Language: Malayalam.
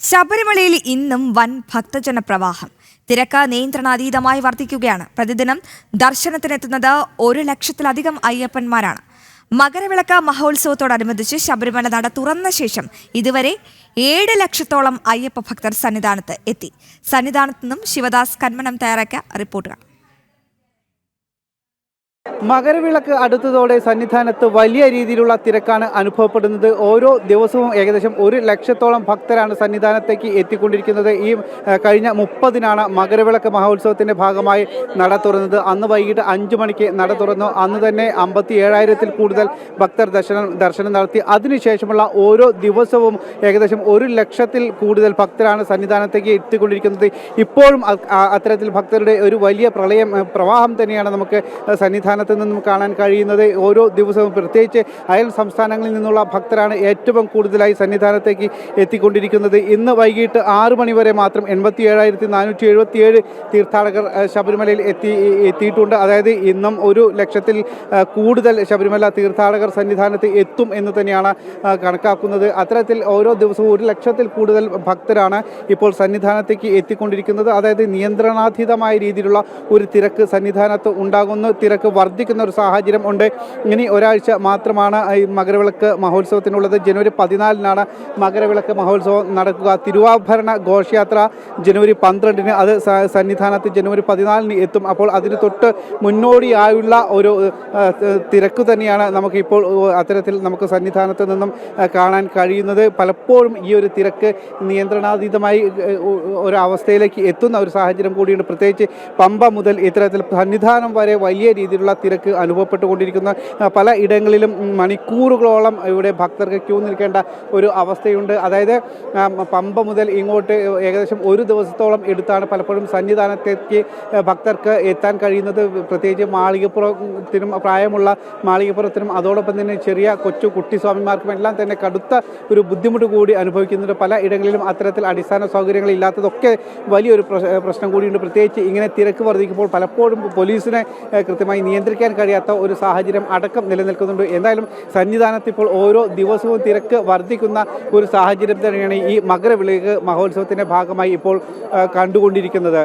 ശബരിമലയിൽ ഇന്നും വൻ ഭക്തജന പ്രവാഹം. തിരക്ക് നിയന്ത്രണാതീതമായി വർദ്ധിക്കുകയാണ്. പ്രതിദിനം ദർശനത്തിനെത്തുന്നത് ഒരു ലക്ഷത്തിലധികം അയ്യപ്പന്മാരാണ്. മകരവിളക്ക് മഹോത്സവത്തോടനുബന്ധിച്ച് ശബരിമല നട തുറന്ന ശേഷം ഇതുവരെ ഏഴ് ലക്ഷത്തോളം അയ്യപ്പ ഭക്തർ സന്നിധാനത്ത് എത്തി. സന്നിധാനത്തു നിന്നും ശിവദാസ് കന്മനം തയ്യാറാക്കിയ റിപ്പോർട്ടുകൾ. മകരവിളക്ക് അടുത്തതോടെ സന്നിധാനത്ത് വലിയ രീതിയിലുള്ള തിരക്കാണ് അനുഭവപ്പെടുന്നത്. ഓരോ ദിവസവും ഏകദേശം ഒരു ലക്ഷത്തോളം ഭക്തരാണ് സന്നിധാനത്തേക്ക് എത്തിക്കൊണ്ടിരിക്കുന്നത്. ഈ കഴിഞ്ഞ മുപ്പതിനാണ് മകരവിളക്ക് മഹോത്സവത്തിന്റെ ഭാഗമായി നട തുറന്നത്. അന്ന് വൈകിട്ട് അഞ്ചു മണിക്ക് നട തുറന്നു. അന്ന് തന്നെ അമ്പത്തി ഏഴായിരത്തിൽ കൂടുതൽ ഭക്തർ ദർശനം ദർശനം നടത്തി. അതിനുശേഷമുള്ള ഓരോ ദിവസവും ഏകദേശം ഒരു ലക്ഷത്തിൽ കൂടുതൽ ഭക്തരാണ് സന്നിധാനത്തേക്ക് എത്തിക്കൊണ്ടിരിക്കുന്നത്. ഇപ്പോഴും അത്തരത്തിൽ ഭക്തരുടെ ഒരു വലിയ പ്രളയം പ്രവാഹം തന്നെയാണ് നമുക്ക് സന്നിധാനത്ത് നിന്നും കാണാൻ കഴിയുന്നത് ഓരോ ദിവസവും പ്രത്യേകിച്ച് അയൽ സംസ്ഥാനങ്ങളിൽ നിന്നുള്ള ഭക്തരാണ് ഏറ്റവും കൂടുതലായി സന്നിധാനത്തേക്ക് എത്തിക്കൊണ്ടിരിക്കുന്നത്. ഇന്ന് വൈകിട്ട് ആറ് മണി വരെ മാത്രം എൺപത്തി ഏഴായിരത്തി നാനൂറ്റി എഴുപത്തി ഏഴ് തീർത്ഥാടകർ ശബരിമലയിൽ എത്തി എത്തിയിട്ടുണ്ട്. അതായത് ഇന്നും ഒരു ലക്ഷത്തിൽ കൂടുതൽ ശബരിമല തീർത്ഥാടകർ സന്നിധാനത്ത് എത്തും എന്ന് തന്നെയാണ് കണക്കാക്കുന്നത്. അത്തരത്തിൽ ഓരോ ദിവസവും ഒരു ലക്ഷത്തിൽ കൂടുതൽ ഭക്തരാണ് ഇപ്പോൾ സന്നിധാനത്തേക്ക് എത്തിക്കൊണ്ടിരിക്കുന്നത്. അതായത് നിയന്ത്രണാതീതമായ രീതിയിലുള്ള ഒരു തിരക്ക് സന്നിധാനത്ത് ഉണ്ടാകുന്നു. തിരക്ക് വർദ്ധിക്കുന്ന ഒരു സാഹചര്യം ഉണ്ട്. ഇനി ഒരാഴ്ച മാത്രമാണ് ഈ മകരവിളക്ക് മഹോത്സവത്തിനുള്ളത്. ജനുവരി പതിനാലിനാണ് മകരവിളക്ക് മഹോത്സവം നടക്കുക. തിരുവാഭരണ ഘോഷയാത്ര ജനുവരി പന്ത്രണ്ടിന് അത് സന്നിധാനത്ത് ജനുവരി പതിനാലിന് എത്തും. അപ്പോൾ അതിന് തൊട്ട് മുന്നോടിയായുള്ള ഒരു തിരക്ക് തന്നെയാണ് നമുക്കിപ്പോൾ അത്തരത്തിൽ നമുക്ക് സന്നിധാനത്ത് നിന്നും കാണാൻ കഴിയുന്നത്. പലപ്പോഴും ഈ ഒരു തിരക്ക് നിയന്ത്രണാതീതമായി ഒരു അവസ്ഥയിലേക്ക് എത്തുന്ന ഒരു സാഹചര്യം കൂടിയുണ്ട്. പ്രത്യേകിച്ച് പമ്പ മുതൽ ഇത്തരത്തിൽ സന്നിധാനം വരെ വലിയ രീതിയിലുള്ള തിരക്ക് അനുഭവപ്പെട്ടുകൊണ്ടിരിക്കുന്ന പല ഇടങ്ങളിലും മണിക്കൂറുകളോളം ഇവിടെ ഭക്തർക്ക് ക്യൂ നിൽക്കേണ്ട ഒരു അവസ്ഥയുണ്ട്. അതായത് പമ്പ മുതൽ ഇങ്ങോട്ട് ഏകദേശം ഒരു ദിവസത്തോളം എടുത്താണ് പലപ്പോഴും സന്നിധാനത്തേക്ക് ഭക്തർക്ക് എത്താൻ കഴിയുന്നത്. പ്രത്യേകിച്ച് മാളികപ്പുറത്തിനും പ്രായമുള്ള മാളികപ്പുറത്തിനും അതോടൊപ്പം തന്നെ ചെറിയ കൊച്ചു കുട്ടിസ്വാമിമാർക്കും എല്ലാം തന്നെ കടുത്ത ഒരു ബുദ്ധിമുട്ട് കൂടി അനുഭവിക്കുന്നുണ്ട്. പല ഇടങ്ങളിലും അത്തരത്തിൽ അടിസ്ഥാന സൗകര്യങ്ങൾ ഇല്ലാത്തതൊക്കെ വലിയൊരു പ്രശ്- പ്രശ്നം കൂടിയുണ്ട്. പ്രത്യേകിച്ച് ഇങ്ങനെ തിരക്ക് വർദ്ധിക്കുമ്പോൾ പലപ്പോഴും പോലീസിനെ കൃത്യമായി കൃത്യമായി നിയന്ത്രിക്കാൻ കഴിയാത്ത ഒരു സാഹചര്യം അടക്കം നിലനിൽക്കുന്നുണ്ട്. എന്തായാലും സന്നിധാനത്ത് ഇപ്പോൾ ഓരോ ദിവസവും തിരക്ക് വർദ്ധിക്കുന്ന ഒരു സാഹചര്യം തന്നെയാണ് ഈ മകരവിളക്ക് മഹോത്സവത്തിന്റെ ഭാഗമായി ഇപ്പോൾ കണ്ടുകൊണ്ടിരിക്കുന്നത്.